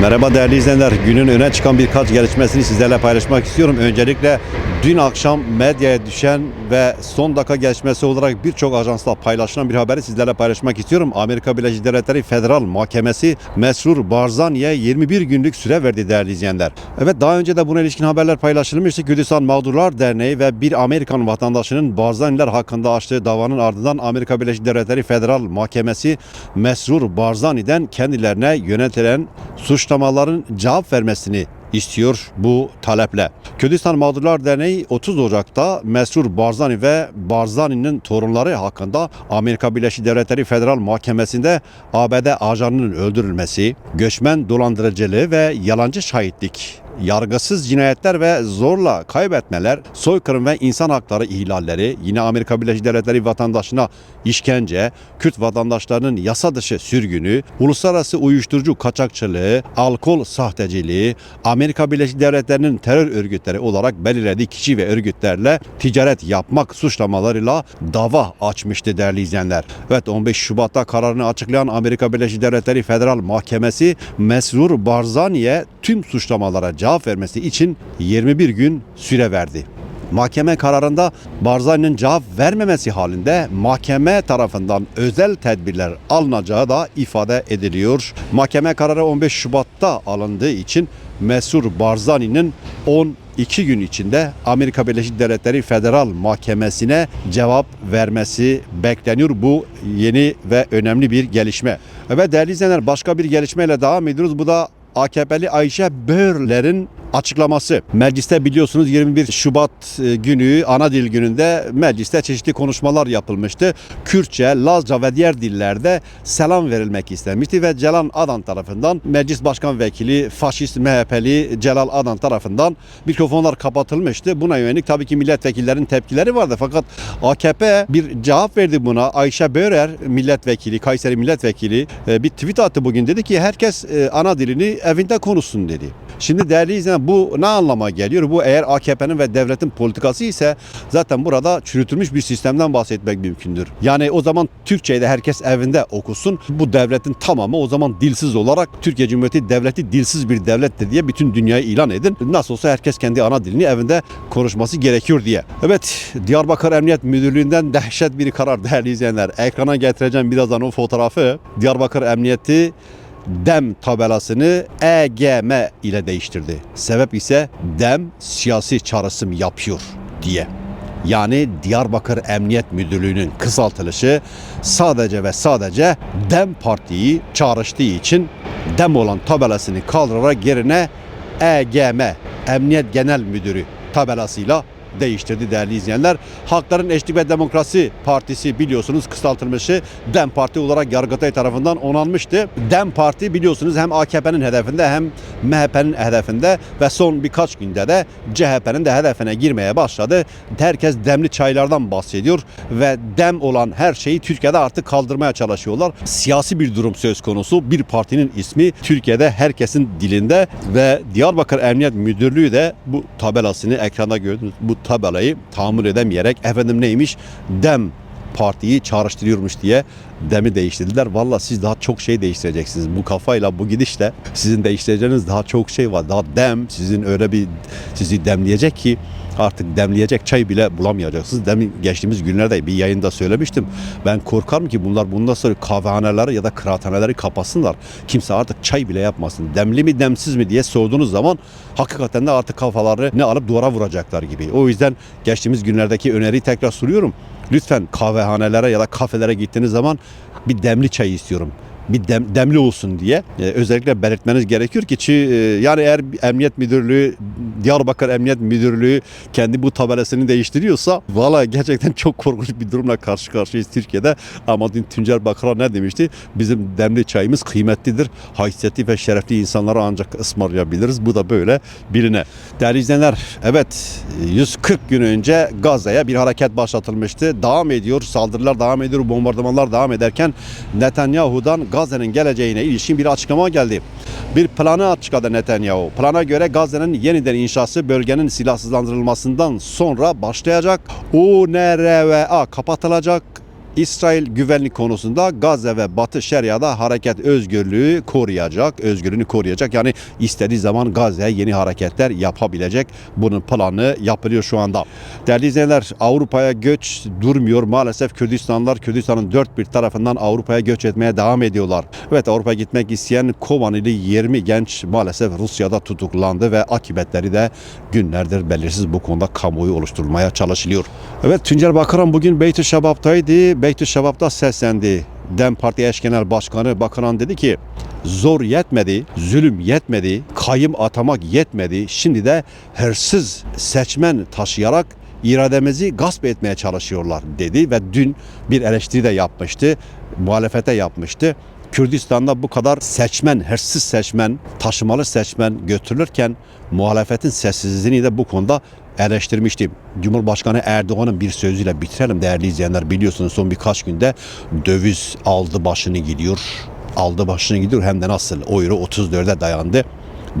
Merhaba değerli izleyenler. Günün öne çıkan birkaç gelişmesini sizlerle paylaşmak istiyorum. Öncelikle dün akşam medyaya düşen ve son dakika gelişmesi olarak birçok ajansla paylaşılan bir haberi sizlerle paylaşmak istiyorum. Amerika Birleşik Devletleri Federal Mahkemesi Mesrur Barzani'ye 21 günlük süre verdi değerli izleyenler. Evet daha önce de buna ilişkin haberler paylaşılmıştı. Kürdistan Mağdurlar Derneği ve bir Amerikan vatandaşının Barzaniler hakkında açtığı davanın ardından Amerika Birleşik Devletleri Federal Mahkemesi Mesrur Barzani'den kendilerine yönetilen suçlamaların cevap vermesini istiyor bu taleple. Kürdistan Mağdurlar Derneği 30 Ocak'ta Mesrur Barzani ve Barzani'nin torunları hakkında Amerika Birleşik Devletleri Federal Mahkemesi'nde ABD ajanının öldürülmesi, göçmen dolandırıcılığı ve yalancı şahitlik yargısız cinayetler ve zorla kaybetmeler, soykırım ve insan hakları ihlalleri, yine Amerika Birleşik Devletleri vatandaşına işkence, Kürt vatandaşlarının yasa dışı sürgünü, uluslararası uyuşturucu kaçakçılığı, alkol sahteciliği, Amerika Birleşik Devletleri'nin terör örgütleri olarak belirlediği kişi ve örgütlerle ticaret yapmak suçlamalarıyla dava açmıştı değerli izleyenler. Evet 15 Şubat'ta kararını açıklayan Amerika Birleşik Devletleri Federal Mahkemesi Mesrur Barzani'ye tüm suçlamalara cevap vermesi için 21 gün süre verdi. Mahkeme kararında Barzani'nin cevap vermemesi halinde mahkeme tarafından özel tedbirler alınacağı da ifade ediliyor. Mahkeme kararı 15 Şubat'ta alındığı için Mesur Barzani'nin 12 gün içinde Amerika Birleşik Devletleri Federal Mahkemesi'ne cevap vermesi bekleniyor. Bu yeni ve önemli bir gelişme. Evet değerli izleyenler başka bir gelişmeyle devam ediyoruz. Bu da AKP'li Ayşe Börler'in açıklaması. Mecliste biliyorsunuz 21 Şubat e, günü ana dil gününde mecliste çeşitli konuşmalar yapılmıştı. Kürtçe, Lazca ve diğer dillerde selam verilmek istenmişti ve Celal Adan tarafından Meclis Başkan Vekili faşist MHP'li Celal Adan tarafından mikrofonlar kapatılmıştı. Buna yönelik tabii ki milletvekillerinin tepkileri vardı fakat AKP bir cevap verdi buna. Ayşe Börer milletvekili, Kayseri milletvekili e, bir tweet attı bugün dedi ki herkes e, ana dilini evinde konuşsun dedi. Şimdi değerli izleyen bu ne anlama geliyor? Bu eğer AKP'nin ve devletin politikası ise zaten burada çürütülmüş bir sistemden bahsetmek mümkündür. Yani o zaman Türkçeyi de herkes evinde okusun. Bu devletin tamamı o zaman dilsiz olarak Türkiye Cumhuriyeti devleti dilsiz bir devlettir diye bütün dünyaya ilan edin. Nasıl olsa herkes kendi ana dilini evinde konuşması gerekiyor diye. Evet Diyarbakır Emniyet Müdürlüğü'nden dehşet bir karar değerli izleyenler. Ekrana getireceğim birazdan o fotoğrafı. Diyarbakır Emniyeti DEM tabelasını EGM ile değiştirdi. Sebep ise DEM siyasi çağrısım yapıyor diye. Yani Diyarbakır Emniyet Müdürlüğü'nün kısaltılışı sadece ve sadece DEM partiyi çağrıştığı için DEM olan tabelasını kaldırarak yerine EGM Emniyet Genel Müdürü tabelasıyla değiştirdi değerli izleyenler. Halkların Eşlik ve Demokrasi Partisi biliyorsunuz kısaltılmışı DEM Parti olarak Yargıtay tarafından onanmıştı. DEM Parti biliyorsunuz hem AKP'nin hedefinde hem MHP'nin hedefinde ve son birkaç günde de CHP'nin de hedefine girmeye başladı. Herkes demli çaylardan bahsediyor ve dem olan her şeyi Türkiye'de artık kaldırmaya çalışıyorlar. Siyasi bir durum söz konusu. Bir partinin ismi Türkiye'de herkesin dilinde ve Diyarbakır Emniyet Müdürlüğü de bu tabelasını ekranda gördünüz. Bu tabelayı tahammül edemeyerek efendim neymiş dem partiyi çağrıştırıyormuş diye demi değiştirdiler. Valla siz daha çok şey değiştireceksiniz. Bu kafayla bu gidişle sizin değiştireceğiniz daha çok şey var. Daha dem sizin öyle bir sizi demleyecek ki artık demleyecek çay bile bulamayacaksınız. Demin geçtiğimiz günlerde bir yayında söylemiştim. Ben korkarım ki bunlar bundan sonra kahvehaneleri ya da kıraathaneleri kapatsınlar. Kimse artık çay bile yapmasın. Demli mi demsiz mi diye sorduğunuz zaman hakikaten de artık kafaları ne alıp duvara vuracaklar gibi. O yüzden geçtiğimiz günlerdeki öneriyi tekrar sunuyorum. Lütfen kahvehanelere ya da kafelere gittiğiniz zaman bir demli çay istiyorum bir dem, demli olsun diye e, özellikle belirtmeniz gerekiyor ki çi, e, yani eğer Emniyet Müdürlüğü Diyarbakır Emniyet Müdürlüğü kendi bu tabelasını değiştiriyorsa valla gerçekten çok korkunç bir durumla karşı karşıyayız Türkiye'de. Ama dün Tuncer Bakar'a ne demişti? Bizim demli çayımız kıymetlidir. Haysiyetli ve şerefli insanlara ancak ısmarlayabiliriz. Bu da böyle birine. Değerli izleyenler evet 140 gün önce Gazze'ye bir hareket başlatılmıştı. Devam ediyor. Saldırılar devam ediyor. Bombardımanlar devam ederken Netanyahu'dan Gazze'nin geleceğine ilişkin bir açıklama geldi. Bir planı açıkladı Netanyahu. Plana göre Gazze'nin yeniden inşası bölgenin silahsızlandırılmasından sonra başlayacak. UNRWA kapatılacak. İsrail güvenlik konusunda Gazze ve Batı Şeria'da hareket özgürlüğü koruyacak, özgürlüğünü koruyacak. Yani istediği zaman Gazze'ye yeni hareketler yapabilecek. Bunun planı yapılıyor şu anda. Değerli izleyenler Avrupa'ya göç durmuyor. Maalesef Kürdistanlar Kürdistan'ın dört bir tarafından Avrupa'ya göç etmeye devam ediyorlar. Evet Avrupa'ya gitmek isteyen Kovanili 20 genç maalesef Rusya'da tutuklandı ve akıbetleri de günlerdir belirsiz bu konuda kamuoyu oluşturulmaya çalışılıyor. Evet Tuncer Bakaran bugün Beytü Şabab'taydı. Beytü Şabab'da seslendi. DEM Parti Eş Genel Başkanı Bakaran dedi ki zor yetmedi, zulüm yetmedi, kayım atamak yetmedi. Şimdi de hırsız seçmen taşıyarak irademizi gasp etmeye çalışıyorlar dedi ve dün bir eleştiri de yapmıştı. Muhalefete yapmıştı. Kürdistan'da bu kadar seçmen, hırsız seçmen, taşımalı seçmen götürülürken muhalefetin sessizliğini de bu konuda eleştirmiştim. Cumhurbaşkanı Erdoğan'ın bir sözüyle bitirelim değerli izleyenler. Biliyorsunuz son birkaç günde döviz aldı başını gidiyor. Aldı başını gidiyor hem de nasıl? Euro 34'e dayandı.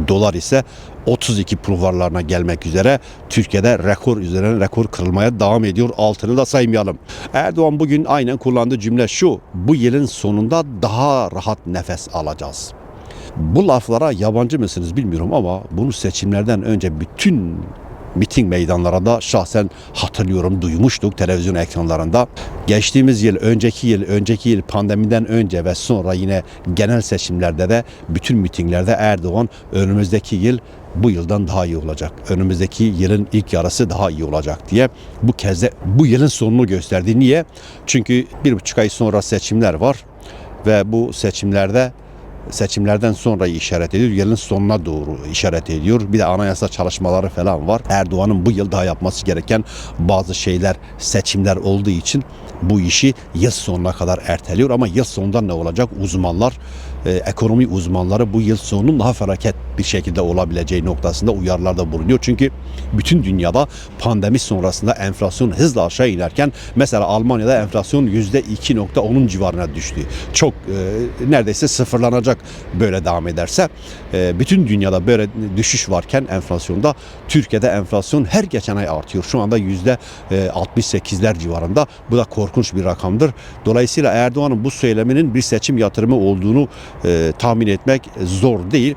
Dolar ise 32 pulvarlarına gelmek üzere Türkiye'de rekor üzerine rekor kırılmaya devam ediyor. Altını da saymayalım. Erdoğan bugün aynen kullandığı cümle şu. Bu yılın sonunda daha rahat nefes alacağız. Bu laflara yabancı mısınız bilmiyorum ama bunu seçimlerden önce bütün miting meydanlarında şahsen hatırlıyorum duymuştuk televizyon ekranlarında. Geçtiğimiz yıl, önceki yıl, önceki yıl pandemiden önce ve sonra yine genel seçimlerde de bütün mitinglerde Erdoğan önümüzdeki yıl bu yıldan daha iyi olacak. Önümüzdeki yılın ilk yarısı daha iyi olacak diye bu kez de bu yılın sonunu gösterdi. Niye? Çünkü bir buçuk ay sonra seçimler var ve bu seçimlerde seçimlerden sonra işaret ediyor. Yılın sonuna doğru işaret ediyor. Bir de anayasa çalışmaları falan var. Erdoğan'ın bu yıl daha yapması gereken bazı şeyler, seçimler olduğu için bu işi yıl sonuna kadar erteliyor. Ama yıl sonunda ne olacak? Uzmanlar, e, ekonomi uzmanları bu yıl sonunun daha felaket bir şekilde olabileceği noktasında uyarılarda bulunuyor. Çünkü bütün dünyada pandemi sonrasında enflasyon hızla aşağı inerken mesela Almanya'da enflasyon %2.10'un civarına düştü. Çok e, neredeyse sıfırlanacak böyle devam ederse. E, bütün dünyada böyle düşüş varken enflasyonda Türkiye'de enflasyon her geçen ay artıyor. Şu anda %68'ler civarında. Bu da korkunç bir rakamdır. Dolayısıyla Erdoğan'ın bu söyleminin bir seçim yatırımı olduğunu e, tahmin etmek zor değil.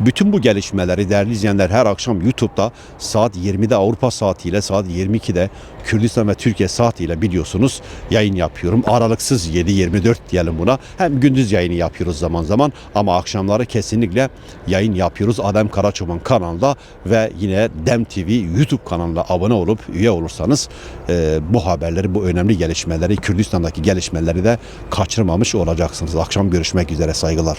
Bütün bu gelişmeleri değerli izleyenler her akşam YouTube'da saat 20'de Avrupa saatiyle saat 22'de Kürdistan ve Türkiye saatiyle biliyorsunuz yayın yapıyorum. Aralıksız 7-24 diyelim buna. Hem gündüz yayını yapıyoruz zaman zaman ama akşamları kesinlikle yayın yapıyoruz. Adem Karaçoban kanalında ve yine Dem TV YouTube kanalına abone olup üye olursanız e, bu haberleri, bu önemli gelişmeleri, Kürdistan'daki gelişmeleri de kaçırmamış olacaksınız. Akşam görüşmek üzere saygılar.